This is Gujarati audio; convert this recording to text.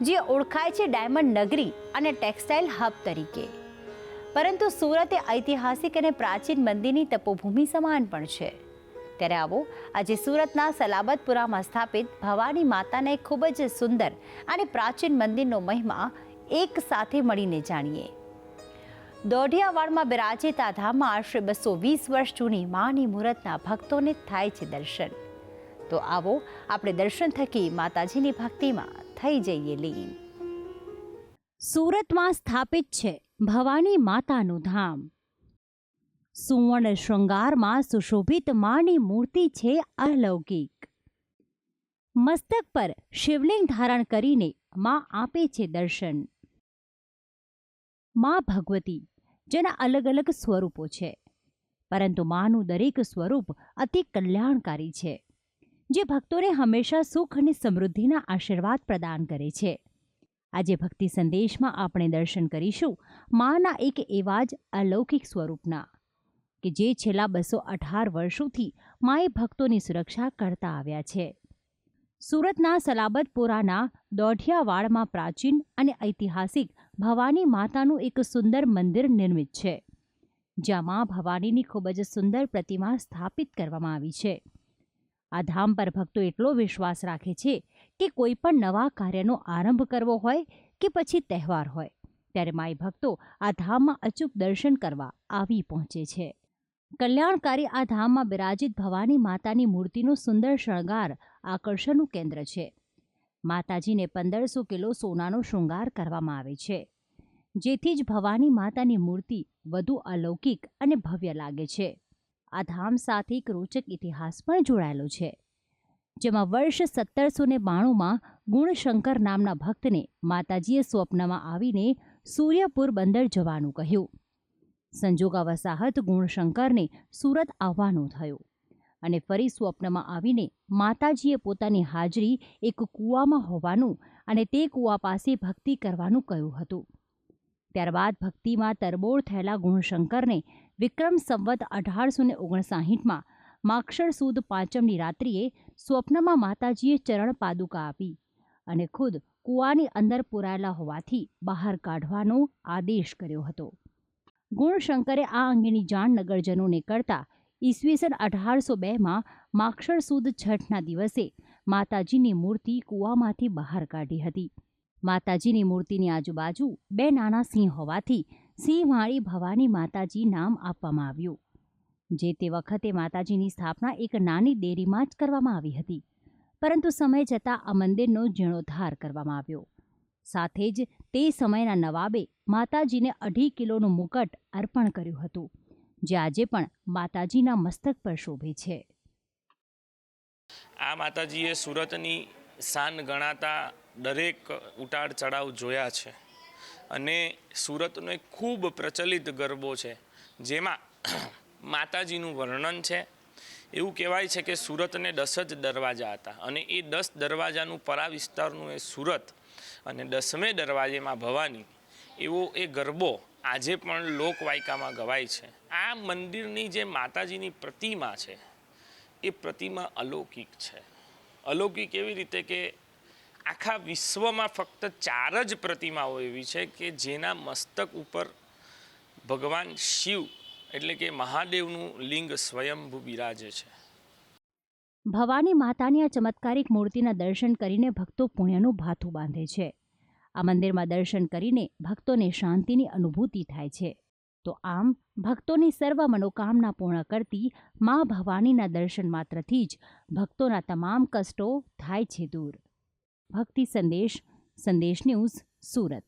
જે ઓળખાય છે ડાયમંડ નગરી અને ટેક્સટાઇલ હબ તરીકે. પરંતુ સુરત એ ઐતિહાસિક અને પ્રાચીન મંદિરની તપોભૂમિ સમાન પણ છે. ત્યારે આવો, આજે સુરતના સલાબતપુરામાં સ્થાપિત ભવાની માતાને ખૂબ જ સુંદર અને પ્રાચીન મંદિરનો મહિમા એક સાથે મળીને જાણીએ. દોઢિયાવાડમાં બિરાજિત આ ધામમાં આશરે બસો વીસ વર્ષ જૂની માની મૂર્તના ભક્તોને થાય છે દર્શન. તો આવો આપણે દર્શન થકી માતાજીની ભક્તિમાં થઈ જઈએ લીન. સુરતમાં સ્થાપિત છે ભવાની માતાનું ધામ. સુવર્ણ શૃંગારમાં સુશોભિત માની મૂર્તિ છે અલૌકિક. મસ્તક પર શિવલિંગ ધારણ કરીને માં આપે છે દર્શન. માં ભગવતી, જેના અલગ અલગ સ્વરૂપો છે. પરંતુ માનું દરેક સ્વરૂપ અતિ કલ્યાણકારી છે. જે ભક્તોને હંમેશા સુખ અને સમૃદ્ધિના આશીર્વાદ પ્રદાન કરે છે. આજે ભક્તિ સંદેશમાં આપણે દર્શન કરીશું માના એક એવા જ અલૌકિક સ્વરૂપના, કે જે છેલ્લા બસો અઢાર વર્ષોથી માએ ભક્તોની સુરક્ષા કરતા આવ્યા છે. સુરતના સલાબતપુરાના દોઢિયાવાડમાં પ્રાચીન અને ઐતિહાસિક ભવાની માતાનું એક સુંદર મંદિર નિર્મિત છે જ્યાં મા ભવાનીની ખૂબ જ સુંદર પ્રતિમા સ્થાપિત કરવામાં આવી છે. આ ધામ પર ભક્તો એટલો વિશ્વાસ રાખે છે કે કોઈ પણ નવા કાર્યનો આરંભ કરવો હોય કે પછી તહેવાર હોય, ત્યારે માઈ ભક્તો આ ધામમાં અચૂક દર્શન કરવા આવી પહોંચે છે. કલ્યાણકારી આ ધામમાં બિરાજિત ભવાની માતાની મૂર્તિનો સુંદર શણગાર આકર્ષણનું કેન્દ્ર છે. માતાજીને પંદરસો કિલો સોનાનો શૃંગાર કરવામાં આવે છે. જેથી જ ભવાની માતાની મૂર્તિ વધુ અલૌકિક અને ભવ્ય લાગે છે. આ ધામ સાથે એક રોચક ઇતિહાસ પણ જોડાયેલો છે, જેમાં વર્ષ સત્તરસો ને બાણુંમાં ગુણશંકર નામના ભક્તને માતાજીએ સ્વપ્નમાં આવીને સૂર્યપુર બંદર જવાનું કહ્યું. સંજોગા વસાહત ગુણશંકરને સુરત આવવાનું થયું અને ફરી સ્વપ્નમાં આવીને માતાજીએ પોતાની હાજરી એક કૂવામાં હોવાનું અને તે કૂવા પાસે ભક્તિ કરવાનું કહ્યું હતું. ત્યારબાદ ભક્તિમાં તરબોળ થયેલા ગુણશંકરને વિક્રમ સંવત અઢારસો ને ઓગણસાહીઠમાં માક્ષર સુદ પાંચમની રાત્રિએ સ્વપ્નમાં માતાજીએ ચરણ પાદુકા આપી અને ખુદ કૂવાની અંદર પુરાયેલા હોવાથી બહાર કાઢવાનો આદેશ કર્યો હતો. ગુણશંકરે આ અંગેની જાણ નગરજનોને કરતા ઈસવીસન અઢારસો બેમાં માક્ષર સુદ છઠના દિવસે માતાજીની મૂર્તિ કૂવામાંથી બહાર કાઢી હતી. માતાજીની મૂર્તિની આજુબાજુ બે નાના સિંહ હોવાથી સિંહવાળી ભવાની માતાજી નામ આપવામાં આવ્યું. જે તે વખતે માતાજીની સ્થાપના એક નાની ડેરીમાં જ કરવામાં આવી હતી. પરંતુ સમય જતાં આ મંદિરનો જીર્ણોદ્ધાર કરવામાં આવ્યો. સાથે જ તે સમયના નવાબે માતાજીને અઢી કિલોનું મુકટ અર્પણ કર્યું હતું, જે આજે પણ માતાજીના મસ્તક પર શોભે છે. આ માતાજીએ સુરતની શાન ગણાતા દરેક ઉતાર ચડાવ જોયા છે. અને સુરતનો એક ખૂબ પ્રચલિત ગરબો છે, જેમાં માતાજીનું વર્ણન છે. એવું કહેવાય છે કે સુરતને દસ જ દરવાજા હતા અને એ દસ દરવાજાનું પરા વિસ્તારનું એ સુરત અને દસમે દરવાજેમાં ભવાની, એવો એ ગરબો આજે પણ લોકવાયકામાં ગવાય છે. આ મંદિરની જે માતાજીની પ્રતિમા છે, એ પ્રતિમા અલૌકિક છે. અલૌકિક એવી રીતે કે આખા વિશ્વમાં ફક્ત ચાર જ પ્રતિમાઓ એવી છે કે જેના મસ્તક ઉપર ભગવાન શિવ એટલે કે મહાદેવનું લિંગ સ્વયંભૂ બિરાજે છે. ભવાની માતાની આ ચમત્કારિક મૂર્તિના દર્શન કરીને ભક્તો પુણ્યનું ભાથું બાંધે છે. આ મંદિરમાં દર્શન કરીને ભક્તોને શાંતિની અનુભૂતિ થાય છે. તો આમ ભક્તોની સર્વ મનોકામના પૂર્ણ કરતી મા ભવાનીના દર્શન માત્રથી જ ભક્તોના તમામ કષ્ટો થાય છે દૂર. ભક્તિ સંદેશ સંદેશ ન્યૂઝ સુરત.